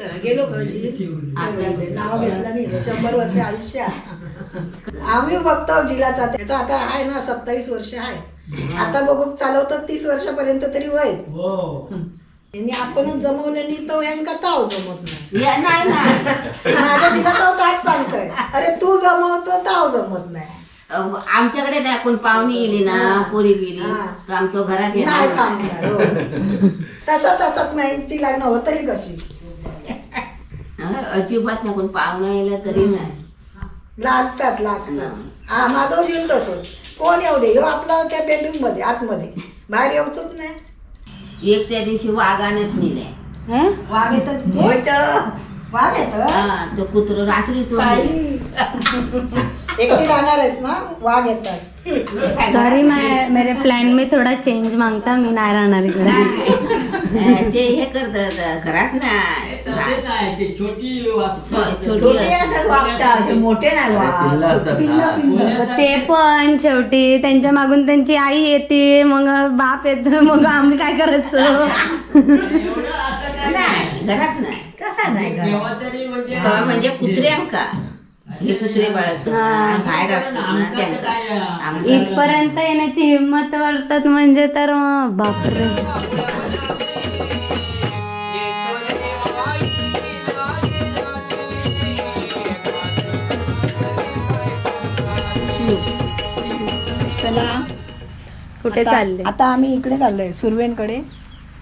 गेलो का जी? नाव घेतलं नाही. शंभर वर्ष आयुष्य. आम्ही बघतो जिलाचा त्याचा आता आहे ना सत्तावीस वर्ष आहे. आता बघू चालवतात तीस वर्षापर्यंत तरी वय. हो. यांनी आपणच जमवलेली तो यांका ताव जमत नाही. या- नाही नाही. माझ्या जिला तो तास सांगतोय. अरे तू जमवतो ताव जमत नाही. आमच्याकडे नाही कोण पाहुणी येली ना पोरी बिरी. आमच्या घरात नाही थांबणार हो. तसं तसंच नाही. लग्न होत तरी कशी? अजिबात नाही कोण पाहुणा येला तरी नाही. लाजतात लाजतात. हा. माझं जीव तसं कोण येऊ दे ह्यो आपला त्या बेडरूममध्ये आतमध्ये. बाहेर येऊच नाही. एक त्या दिवशी वाघानेच नेले. वाघ येतात. तिथे वाघ येत हा तो कुत्र रात्री तो सायली. एकटी राहणार आहेस ना? वाघ येतात. सॉरी मैं मेरे प्लान में थोड़ा चेंज मांगता मी नाही राहणार इकडे. अं, ते हे करतात घरात ते वागतात. मोठे नाही पिल्ल ते पण शेवटी त्यांच्या मागून त्यांची आई येते मग बाप येतो मग आम्ही काय करायचं? नाही घरात नाही. कसा नाही का? म्हणजे तेव्हा म्हणजे कुत्रे आमका हे कुत्रे बाळगतात हा. बाहेर असतात ना आमचं तर त्यांना काय आहे? आमच्या इथपर्यंत येण्याची हिंमत वाटतात म्हणजे तर बापरे. कुठे आता- चालले? आता आम्ही इकडे चाललोय सुरवेंकडे.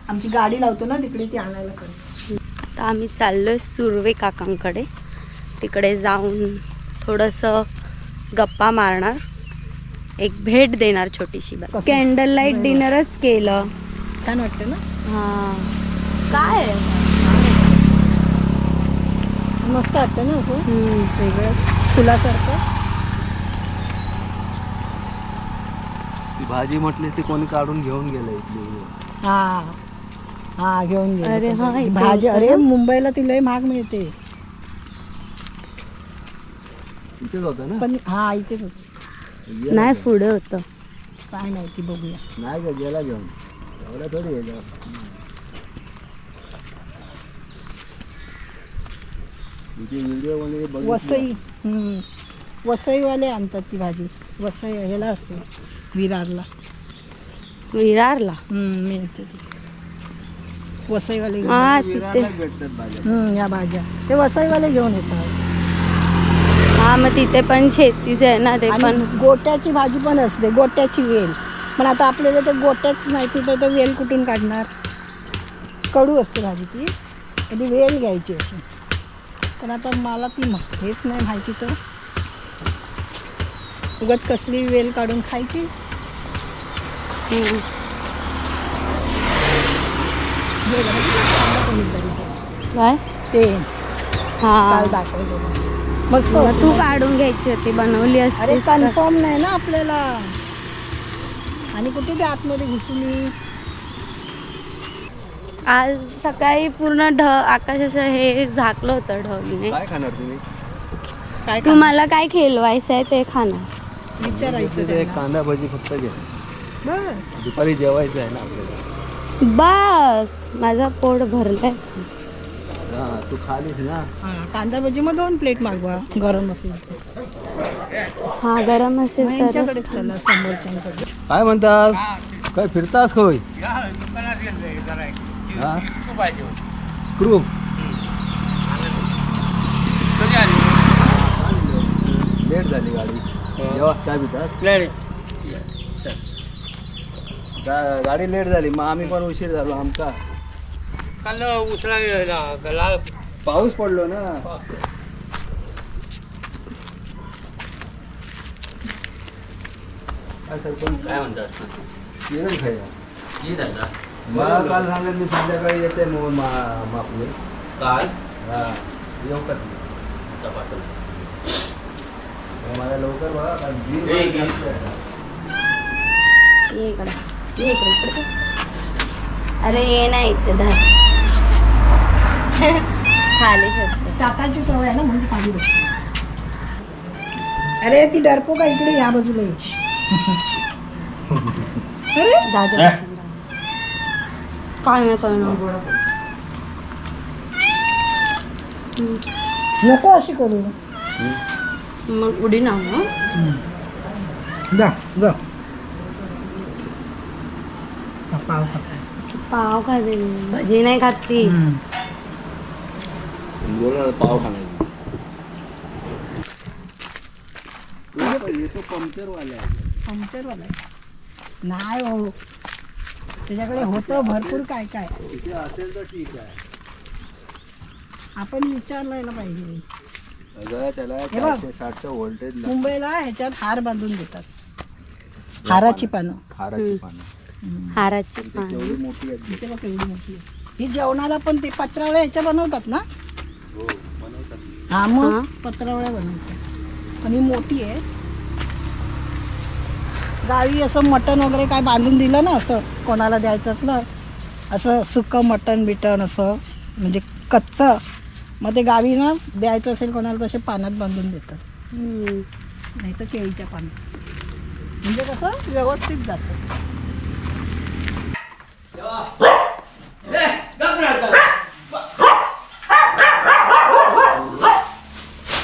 आमची गाडी लावतो ना तिकडे ती आणायला कडे आता आम्ही चाललोय सुर्वे काकांकडे. तिकडे जाऊन थोडंसं गप्पा मारणार. एक भेट देणार छोटीशी कसं? कॅन्डल लाइट डिनरच केलं. छान वाटतं ना? हा. काय? मस्त वाटतं ना असं. वेगळंच. फुलासारखं. भाजी म्हटली ती कोणी काढून घेऊन गेलं इथली. हा. हा घेऊन गेलो अरे तो. हा, इथे भाजी होतं अरे ना? मुंबईला ती लय महाग मिळते. इथेच होतं ना? पण हा इथेच होती. नाही पुढे होतं. काय माहिती बघूया. नाही का गेला घेऊन? एवढा थोडी गेला व्हिडिओ वगैरे बघितली. वसई हम्म. वसईवाले आणतात ती भाजी. वसई ह्याला असते. विरारला. विरारला? हम्म, मिळते ती. वसईवाले घेऊन हा तिथे. हम्म, या भाज्या ते वसईवाले घेऊन येतात. हा मग तिथे पण शेतीच आहे ना ते आणि पण. गोट्याची भाजी पण असते गोट्याची वेल. पण आता आपल्याला ते गोट्याच माहिती तर ते वेल कुठून काढणार? कडू असते भाजी ती. कधी वेल घ्यायची अशी पण आता मला ती मा- हेच नाही माहिती तर. उगाच कसली वेल काढून खायची? काय? ते. हा. काल मस्त मग. तू काढून घ्यायची होती बनवली अरे असती कन्फर्म नाही ना आपल्याला. आणि कुठे ते आतमध्ये घुसून? आज सकाळी पूर्ण ढ आकाश असं हे झाकलं होतं ढगने काय खाणार तुम्ही? काय तू मला काय खेळवायचं आहे ते खाणार. विचारायचं तिथे एक त्यांना. कांदा भजी फक्त घे. बस. दुपारी जेवायचं आहे ना आपल्याला. बस माझा पोट भरलाय. हा तू खालीस ना. हा कांदा भजी मग दोन प्लेट मागवा गरम असेल तर. हा गरम मग असेल तर यांच्याकडे चला समोरच्यांकडे. काय म्हणतास? काय फिरतास खोय हा? स्क्रू लेट झाली गाडी. जेव्हा काय पितास? गा- गाडी लेट झाली मग आम्ही पण उशीर झालो आमका काल उसळा गेला लाल. पाऊस पडलो ना. काय सरपंच? काय म्हणतात? जेवण खायला. की दादा मला काल सांगितलं मी संध्याकाळी येते मग मा- मापले काल? हा येऊ का मला लवकर बघा कारण बिल आहे. ये इकडे. ये इकडे इकडे. अरे ये नाही इथे धर. खाली शकते टाकायची सवय आहे ना म्हणजे खाली बसते अरे ती डरपो का इकडे या बाजूला ये. अरे दादा. काय नाही कळणार नको अशी करू. मग उडी ना जा जा पाव खाते पाव खाते भजी नाही खाती बोला पाव येतो पंक्चरवाल्या पंक्चरवाला आहे. नाही हो. त्याच्याकडे होतं भरपूर काय काय. तिथे असेल तर ठीक आहे. आपण विचारलायला पाहिजे अगं त्याला हे बघ. चारशे साठचं व्होल्टेज मुंबईला ह्याच्यात हार बांधून देतात. हाराची पानं. हाराची पानं. हाराची पान. केवढी मोठी आहेत. इथे बघ एवढी मोठी आहे. ही जेवणाला पण ते पत्रावळ्या ह्याच्या बनवतात ना? हो बनवतात. हा मग? हा. पत्रावळ्या बनवतात. ही मोठी आहे. गावी असं मटण वगैरे काय बांधून दिलं ना असं कोणाला द्यायचं असलं असं सुकं मटण बिटण असं म्हणजे कच्चं मग ते गावी ना द्यायचं असेल कोणाला तसे पाण्यात बांधून देतात. हम्म. नाही तर केळीच्या पाण्यात म्हणजे कसं व्यवस्थित जातं.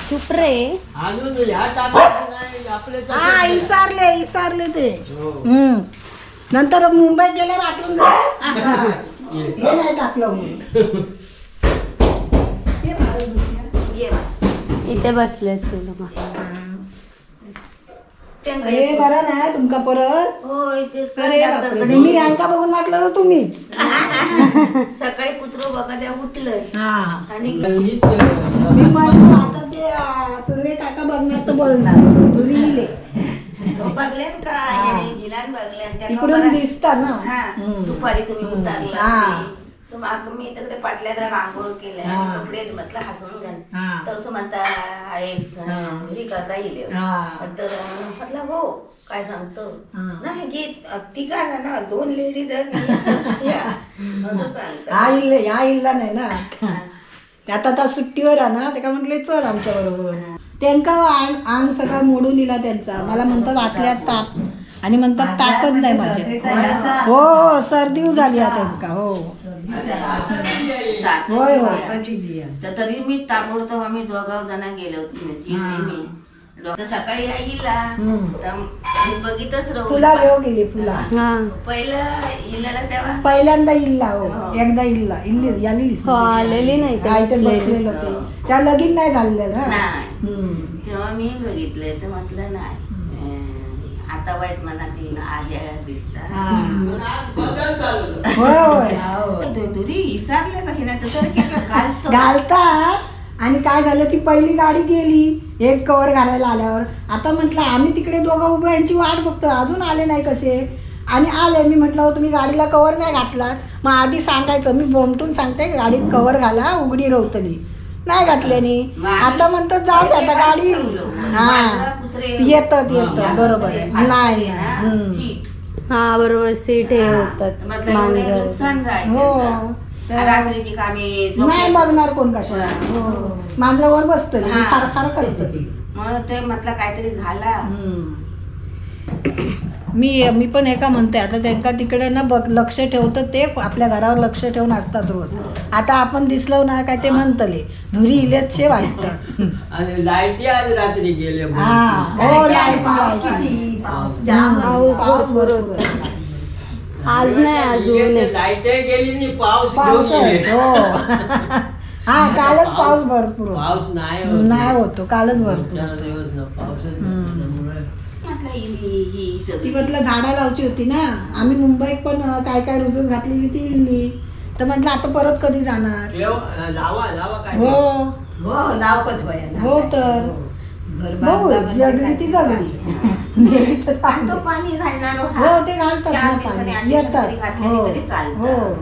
चुप रे अजून ह्या टाकायचं नाही आपले हा इसारले इसारले ते. हम्म. नंतर मुंबईत गेल्यावर आठवून झालं हे नाही टाकलं म्हणून. इथे बसले अरे बरं नाही तुमका परत. होय ते अरे बापरे मी यांका बघून वाटलं ना तुम्हीच. सकाळी कुत्रो बघा हा. आणि मी म्हणतो आता ते सुर्वे काका बघणार तर बोलणार. तुम्ही लिहिले बघल्यान का? गिलान बघल्यान इकडून दिसतात ना. हा. दुपारी तुम्ही उतारला हा. तर मग मी तिकडे पाटल्या तर आंघोळ केल्या हा. कपडे म्हटलं हसून घाल. हा. तसं म्हणता एक हा. घरी करता येईल. हा. तर म्हटलं हो काय सांगतो? हा. नाही गीत ती का ना दोन लेडीज असं सांगतात. हा इल्ल या इल्ला नाही ना. ते आता आता सुट्टीवर आहे ना ते का म्हटले चल आमच्या बरोबर. त्यांका अंग अंग सगळा मोडून दिला त्यांचा. मला म्हणतात आतल्यात ताप. आणि म्हणतात ताकद नाही माझी. हो हो सर्दी झाली आता त्यांका हो. सात- होय होय. तर तरी मी ताबडतोब आम्ही दोघा जण गेलो मी. डॉक्टर सकाळी हम्म. तर मी बघितच राहू फुला घेऊ गेली फुला. हा. पहिलं तेव्हा? पहिल्यांदा इल्ला हो. एकदा इल्ला. इल्ली याली हो आलेली नाही ते हा, बसलेली. बसलेलं ते त्या लगीन नाही झालेलं ना नाही. हम्म. तेव्हा मी बघितलंय तर म्हटलं नाही. अं, आता वाईट मनातील आहे दिसतात. हा. बदल चालू होय होय दुरी इसारले कशी नाही तर घालतो घालतात आणि काय झालं? ती पहिली गाडी गेली. एक कवर घालायला आल्यावर. आता म्हटलं आम्ही तिकडे दोघं उभं यांची वाट बघतो अजून आले नाही कसे? आणि आले. मी म्हटलं "हो, तुम्ही गाडीला कवर नाही घातलात. मग आधी सांगायचं. मी बोमटून सांगते गाडीत कवर घाला. उघडी रवतली नाही घातल्यानी आता म्हणतो जाऊ दे आता गाडी. हा. येतात येतात बरोबर आहे. नाही नाही. हा बरोबर. सीट हे होतात. मांजर. नुकसान जाय हो. त्यांचं. रात्रीची कामे नाही बघणार कोण कशाला. हो. मांजरावर बसतं हा. फार फार करतं. ती मग ते म्हटलं काहीतरी घाला मी मी पण हे का म्हणते आता त्यांका तिकडे ना बघ लक्ष ठेवतं ते आपल्या घरावर लक्ष ठेवून असतात रोज. आता आपण दिसलो ना काय ते म्हणतले धुरी इलेच शे वाटतं. आणि लाईटी आज रात्री गेले हा. हो लाइट लाइट. पाऊस बरोबर. आज नाही अजून. लाइट गेली नाही पाऊस पाऊस. हो. हा कालच पाऊस भरपूर. पाऊस नाही होत. नाही होतो कालच भरपूर ती म्हटलं झाडा लावची होती ना. आम्ही मुंबईत पण काय काय रुजून घातलेली ती इल्ली तर म्हटलं आता परत कधी जाणार? हो हो. हो तर. बघू जगली ती जगली. पाणी. घालणार हो ते घालतात चार ना पाणी येतात. हो तरी चालतं. हो.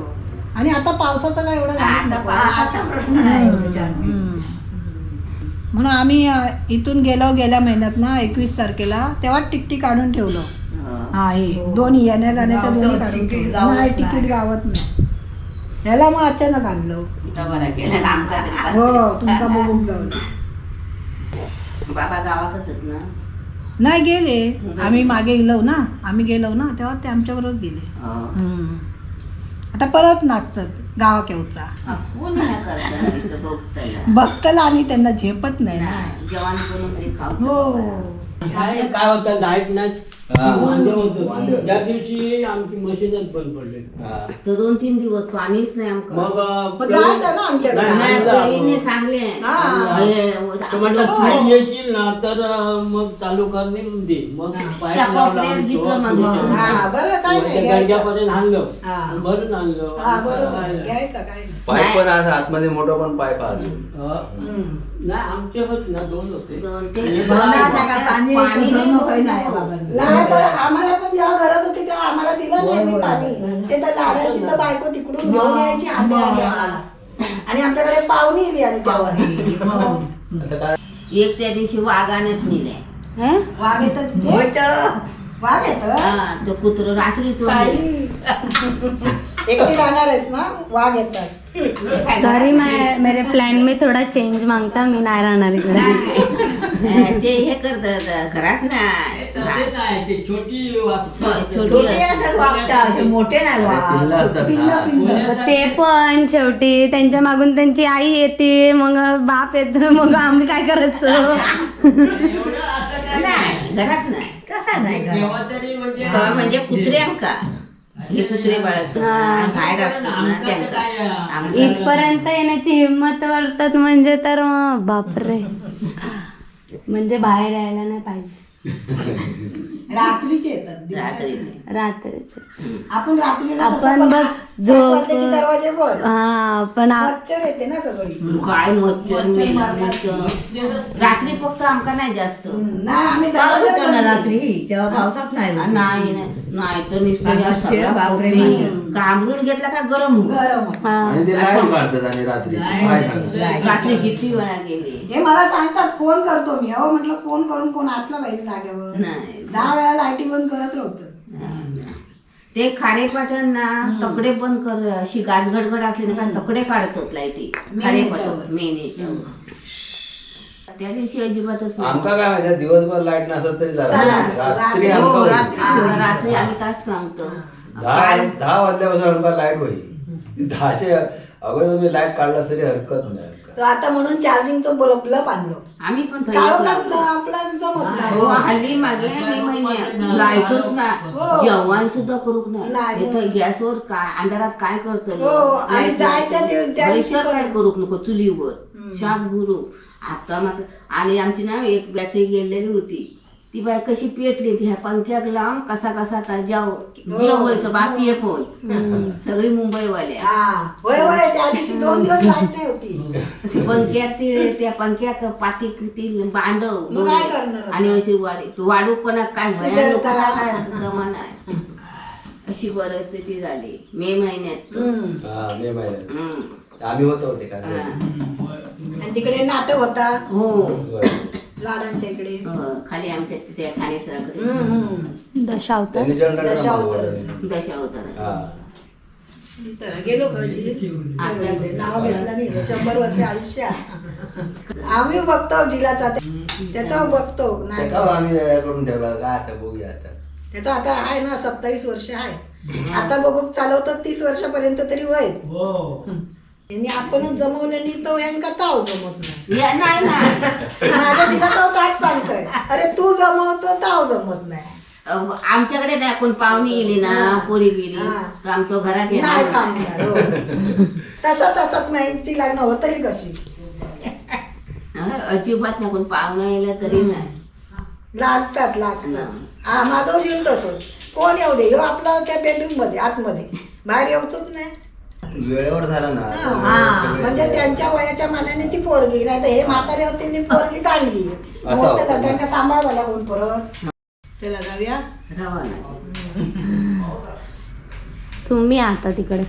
आणि आता पावसाचा काय एवढा आता नको. पा- आता प्रश्न नाही हम्म. म्हणून आम्ही इथून गेलो गेल्या महिन्यात ना एकवीस तारखेला तेव्हा तिकटी काढून ठेवलं हो. हा दोन्ही येण्या जाण्याच्या दोन्ही काढून तिकीट ठेवलं. गावात नाही नाही. तिकीट गावत नाही ह्याला मग अचानक आणलं हो. तुमका बघून जाऊ बाबा गावातच ना नाही गेले आम्ही मागे गेलो ना आम्ही गेलो ना तेव्हा ते आमच्याबरोबर गेले. आता परत नाचतात गावा केवचा हा, बघतला आणि त्यांना झेपत नाही ना जेवण करून तरी खाऊ हो काय काय होतं लाइट नाही. वांदे होतं. वांदे होतं. त्या दिवशी आमची मशीनच बंद पडली हा. तर दोन तीन दिवस पाणीच नाही आमका मग अं, मग जायचं ना आमच्याकडे. नाही, नाही, आणलं प्रवीणने आपण. सांगले हा. हे, तो म्हटलं हो. तू येशील ना तर मग चालू कर निघून दे. मग पाईप त्या लावला कोपऱ्यात आम्ही घेतलं तो. मग. इथं. हा बरं काय नाही वरच्या घ्यायचं. गंजापर्यंत आणलं. हा. भरून आणलं. हा बरोबर. काय नाही. घ्यायचं काय नाही. पाईप पण असं आतमध्ये मोठं पण पाईप आहे अजून. हम्म. नाही आमचे होते ना दोन होते. दोन ते पाणी नाही, नाही नाही पण आम्हाला पण जेव्हा घरात होती तेव्हा आम्हाला दिलं नाही मी पाणी. ते तर लाडाची तर बायको तिकडून घेऊन यायची. आणि आमच्याकडे पाहुणी आली आणि तेव्हा. आता काय? एक त्या दिवशी वाघानेच नेले हे? वाघ येतात वाघ येत हा तो कुत्र रात्री तो सायली. एकटी राहणार आहेस ना? वाघ येतात. सॉरी मैं मेरे प्लान में थोड़ा चेंज मांगता मी नाही राहणार इकडे ते हे करतात घरात नाही नाही छोटी. मोठे नाही. ते पण शेवटी त्यांच्या मागून त्यांची आई येते मग बाप येतो मग आम्ही काय करायचं? नाही घरात नाही. तेव्हा तरी म्हणजे म्हणजे कुत्रे आमका हे. कुत्रे. बाहेर असतात आमचं? आमचं- इथपर्यंत येण्याची हिंमत वाटतात म्हणजे तर बापरे. म्हणजे बाहेर यायला नाही पाहिजे. रात्रीचे येतात रात्री दिवसाचे. नाही. रात्रीच. आपण रात्रीला बघ झोप हा पण आ- मच्छर येते ना सगळी काय मच्छर. रात्री फक्त आमका नाही जास्त. नाही आम्ही दरवाजे बंद. तेव्हा पावसात नाही नाही. नाही तर नुसतं बापरे, सगळा बापरे. कोपरी कांबरून घेतला का गरम. गरम होतं. हा. आणि ते लाइट काढतात आणि रात्री. काय रात्री किती वेळा गेली? हे मला सांगतात फोन करतो मी. अहो म्हटलं फोन करून कोण असला पाहिजे जागेवर? नाही. दहा वेळा लाईटी बंद करत होतं ते खारे पाटण ना तकडे बंद कर अशी गाजगडगड असली ना का तकडे काढतात लाईटी. खारे याच्यावर. पाटण मेन याच्यावर. त्या दिवशी अजिबातच नाही. आमका काय माहिती दिवसभर लाइट नसत तरी जरा चला, रात्री रात्री- हो, आमका रात्री आम्ही तास सांगतो. दहा काल दहा वाजल्यापासून आमका लाइट होई दहाचे अगोदर तुम्ही लाइट काढला तरी हरकत नाही. तर आता म्हणून चार्जिंगचं बल्ब आणलो. आम्ही पण थंडी काळोखात लागतो. आपला जमत हो, नाही हल्ली मागे मे महिन्यात लाईटच नाही. हो. जेवण सुद्धा करूक नाही. नाही इथं गॅसवर काय अंधारात काय करतो हो, आणि जायच्या दिव- त्या दिवशी पण- काय करूक नको चुलीवर. शाप गुरु आता मात्र आणि आमची ना एक बॅटरी गेलेली होती. ती बाय कशी पेटली? ती ह्या पंख्याक लावून कसा कसा आता जाव हो. जेव व्हायचं बापी ये पण सगळी मुंबईवाल्या. हा. होय होय त्या दिवशी दोन दिवस लाइट नाही होती. ती पंख्यात ती त्या पंख्याक पाती ती बांधव मग काय करणार? आणि अशी वाढी वाढू कोणा काय सुधारता. भयानक कसा काय जमाना आहे अशी परिस्थिती झाली. मे महिन्यात. हम्म. हा मे महिन्यात. हम्म. आम्ही होतो होते का? हा. आणि तिकडे नाटक होता. हो. लाडांच्या इकडे. हो. खाली आमच्या ठाणेसराकडे हम्म, हम्म. दशावतार दशावतार. दशा होता. हा. इथं गेलो नाव नाही. शंभर वर्ष आयुष्य. आम्ही बघतो जिलाचा. त्या- त्याचा बघतो. ते नाही. का आम्ही हे करून ठेवला. आता बघूया आता. त्याचा आता आहे ना सत्तावीस वर्ष आहे. आता बघू चालवतात तीस वर्षापर्यंत तरी वय. हो. यांनी आपणच जमवलेली तो यांका ताव जमत नाही. या- नाही ना माझ्या जिला तो तास सांगतोय. अरे तू जमवतो ताव जमत नाही. अहो, आमच्याकडे नाही कोण पाहुणी येली ना पोरी बिरी हा. तर आमच्या घरात नाही येणार. हो. तसं तसंच मॅमची लग्न होतली कशी? हा, अजिबात नाही कोण पाहुणा येला तरी नाही. लाजतात लाजतात. हा माझं जीव तसंच. कोण येऊ दे? ह्यो आपला त्या बेडरूममध्ये आतमध्ये. बाहेर येऊच नाही. वेळेवर झालं ना. हा, सगळे- म्हणजे त्यांच्या वयाच्या मानाने ती पोरगी नाही तर हे म्हातारे होते आणि पोरगी काढली असं होतं मोठं ना. त्यांना सांभाळ झाला कोण परत. चला जाऊया. तुम्ही आता तिकडे.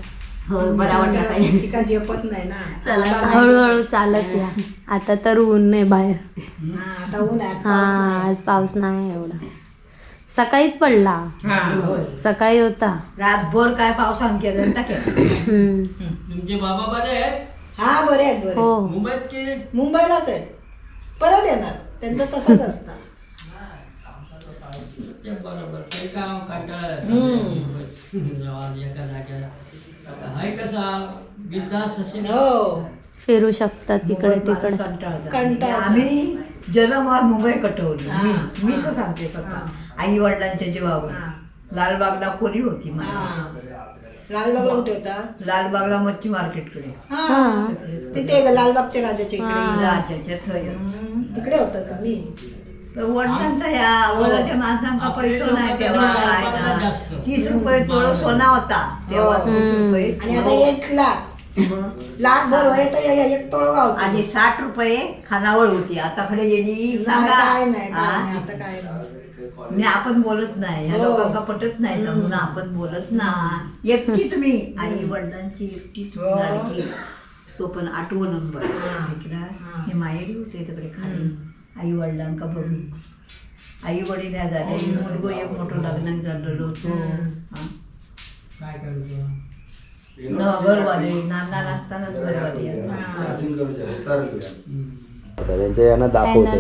हो बरा वाटला काय तिका झेपत नाही ना. चला, आता नाही. हळूहळू चालत या. आता तर ऊन नाही बाहेर. हा, आता ऊन आहे हा पाऊस नाही. आज पाऊस नाही एवढा. सकाळीच पडला. सकाळी होता. रातभर काय पावसान केलं हम्म. तुमचे बाबा बरे आहेत? हा बरे आहेत बरे हो. मुंबईत की? मुंबईलाच आहे परत येणार. त्यांचं तसंच असतं. ते बरोबर. ते काम कंटाळा हम्म. मुंबईत. जेव्हा एका जागेला. हाय कसा? बिंदास असे हो. फिरू शकता तिकडे तिकडे. कंटाळा आम्ही जन्मवार मुंबई कटवली. मी मी तर सांगते स्वतः. आई वडिलांच्या जीवावर. लालबागला खोली होती माझी लालबागला कुठे होता? लालबागला मच्छी मार्केटकडे. हा. तिथे लालबागच्या राजाच्या इकडे? राजाच्या थय. हम्म, तिकडे होता तुम्ही? तर वडिलांचा या वडिलांच्या माणसांका पैसे नाही तेव्हा काय ना. तीस रुपये तोळ सोना होता. तेव्हा तीस रुपये आणि आता एक लाख. लाख भर होय तर एक तोळगा होता आणि साठ रुपये खानावळ होती. आता कडे गेली सांगा. काय नाही काय हा? नाही, आता काय नाही. मी आपण बोलत नाही ह्या हो. लोकांना पटत नाही ना म्हणून आपण बोलत ना एकटीच मी. आई वडिलांची एकटीच हो. लाडकी. तो पण आठवं नंबर? हे. माहेरी होते तिकडे खाली. आई वडिलांका बघून. आई वडील या झाले मुलगो एक मोठं लग्नाक झालेलो होतो. हा. काय करतो? न घरवाले. नाना नसतानाच घरवाले. आता त्यांच्या यांना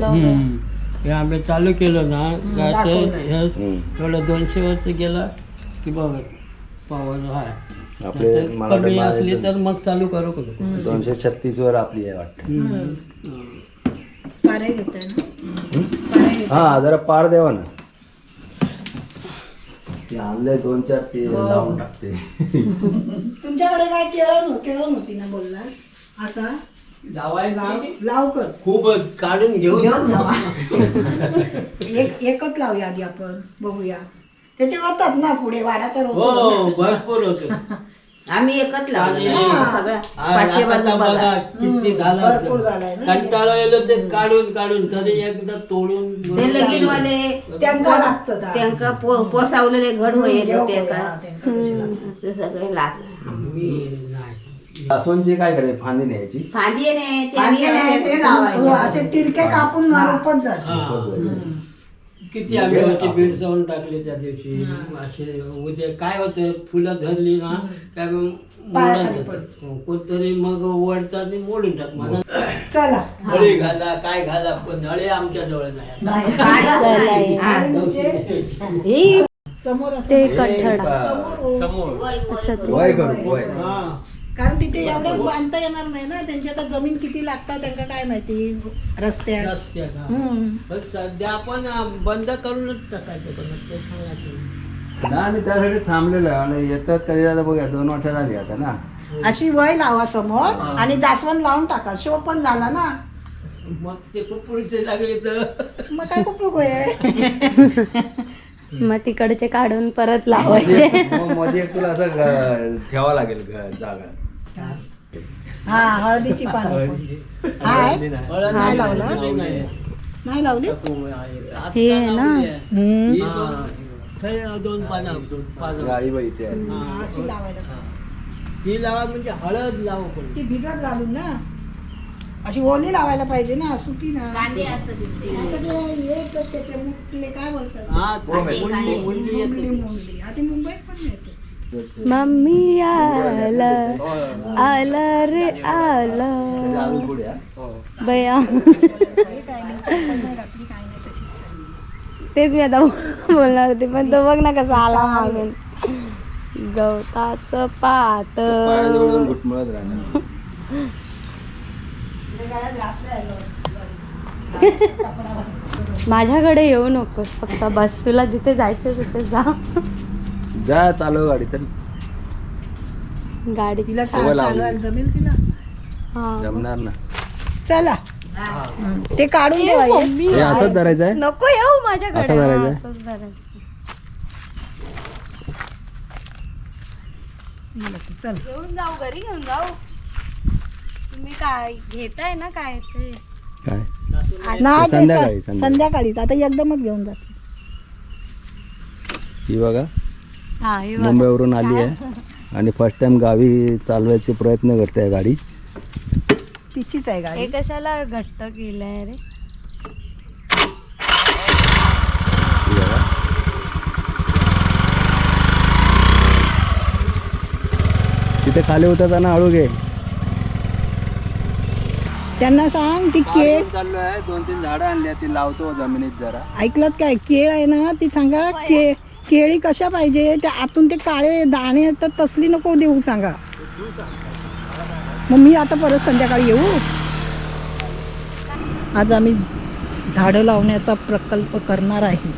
हम्म. हे आम्ही चालू केलं ना. हे. थोडं दोनशे वर्ष गेला की बघ पॉवर हाय. आपले कमी असली तर मग चालू करू करू दोनशे छत्तीस वर आपली आहे वाटतं. पारे घेत ना? हा जरा पार द्यावा ना. ते आणले दोन चार ते हो. लावून टाकते. तुमच्याकडे काय केळं नव्ह- केळं नव्हती ना बोलला? असा? लाव. लावायची लावकच खूप काढून घेऊन घेऊन जावा. एक एकच लावूया आधी आपण. बघूया. त्याचे होतात ना पुढे वाडाचा रोप हो भरपूर होते. आम्ही एकच लावलं आणि- ना सगळं आ, पाचशे आता बाजू बघा. बघा किती झालं भरपूर आपलं. झालंय ना. कंटाळा येलो ते काढून काढून तरी एकदा तोडून ते लगीनवाले त्यांना लागतं. त्यांका पो- पोसावलेले घड होईल देव ते होय, हा, त्यांना कशी लागतं. ते सगळे लागले. लासोनची काय करे फांदी न्यायची? फांदी ते हो, लावायचे. असे तिरके कापून रोपच जायचे. हा. किती आम्ही होती बीड जाऊन टाकली त्या दिवशी. असे उद्या काय होतं? फुलं धरली ना काय मग पायाखाली मोडून जातात. हो, कोणतरी मग ओढतात आणि मोडून टाक मला चला. हळी घाला काय घाला पण हळे आमच्या जवळ नाही. नाही. काय हा. म्हणजे ही समोर असं ते हे. समोर. अच्छा ते वय करू वय. हा. कारण तिथे एवढ्यात बांधता येणार नाही ना. त्यांची आता जमीन किती लागतात त्यांना काय माहिती? रस्त्यात. रस्त्यात हा. हम्म. पण सध्या आपण बंद करूनच टाकायचं पण ते सांगायचं ना आम्ही त्यासाठी थांबलेलो आहे. आणि येतात कधी आता बघा दोन वर्ष झाली आता ना. अशी वय लावा समोर आणि जास्वंद लावून टाका. शो पण झाला ना. मग ते खूप पुढचे लागले तर. मग काय नको आहे. मग तिकडचे काढून परत लावायचे. मग मध्ये एक तुला असं ग- ठेवावं लागेल ग- जागा. हा हळदीची पानं. पण. हाय हळद नाही. लावला? नाही. लावली. टाकू आहे. आता हे ना? ही दोन- थंय दोन पानं. दोन. हा. अशी लावायला. ही. लावा म्हणजे हळद लावा पण. ती भिजत घालून ना. अशी ओली लावायला पाहिजे ना सुटी ना. कांदे असतात तिथे. नाहीतर ते एक त्याचे मुटले काय बोलतात? हा मुंबईत पण मिळते. मम्मी आलं आला रे आला. आलं बया तेच मी आता बोलणार होते पण तो बघ ना कसा आला मागून. गवताचं पात. माझ्याकडे येऊ नकोस फक्त बस. तुला जिथे जायचं तिथे जा. जा चालव गाडी तर. गाडी तिला सवय चाल लावली. चालवायला जमेल तिला? हा. जमणार ना. चला. ते काढून ठेवा हे. हे असंच धरायचं आहे नको येऊ माझ्याकडे. असं धरायचं? असंच धरायचं. चल. घेऊन जाऊ घरी घेऊन जाऊ. तुम्ही काय घेताय ना काय ते? काय? नाही ते संध्याकाळी, स- संध्याकाळी. संध्याकाळीच. आता एकदमच घेऊन जाते. हे बघा. मुंबईवरून आली आहे. आणि फर्स्ट टाइम गावी चालवायचे प्रयत्न करते आहे गाडी. तिचीच आहे हे गाडी कशाला घट्ट केलंय रे? ही बघा तिथे खाली उतरताना हळू घे. त्यांना सांग ती केळ चाललो आहे. दोन तीन झाडं आणली ती लावतो जमिनीत जरा. ऐकलत काय? केळ आहे ना? ती सांगा केळ केळी कशा पाहिजे? त्या आतून ते काळे दाणे तर तसली नको देऊ सांगा. मग मी आता परत संध्याकाळी येऊ? आज आम्ही झाडं लावण्याचा प्रकल्प करणार आहे.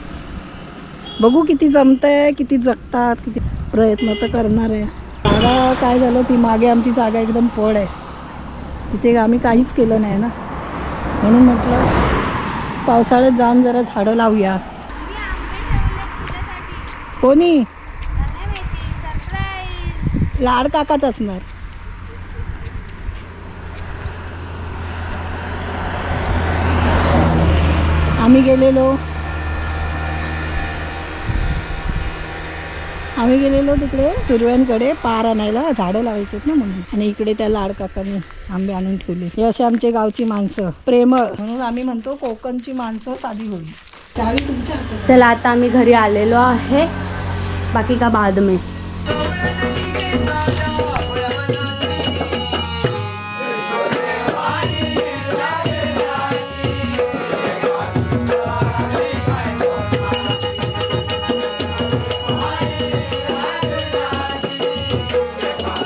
बघू किती जमतंय किती जगतात किती प्रयत्न तर करणार आहे. जागा काय झालं ती मागे आमची जागा एकदम पड आहे. तिथे आम्ही काहीच केलं नाही ना. म्हणून म्हटलं पावसाळ्यात जाऊन जरा झाडं लावूया. कोणी? लाड काकाच असणार. आम्ही गेलेलो. आम्ही गेलेलो तिकडे सुरव्यांकडे पार आणायला. झाडं लावायची ना म्हणून. आणि इकडे त्या लाड काकांनी आंबे आणून ठेवले. हे असे आमचे गावची माणसं. प्रेमळ. म्हणून आम्ही म्हणतो कोकणची माणसं साधी होईल. त्यावेळी तुमच्या चला आता आम्ही घरी आलेलो आहे. बाकी का बाद में?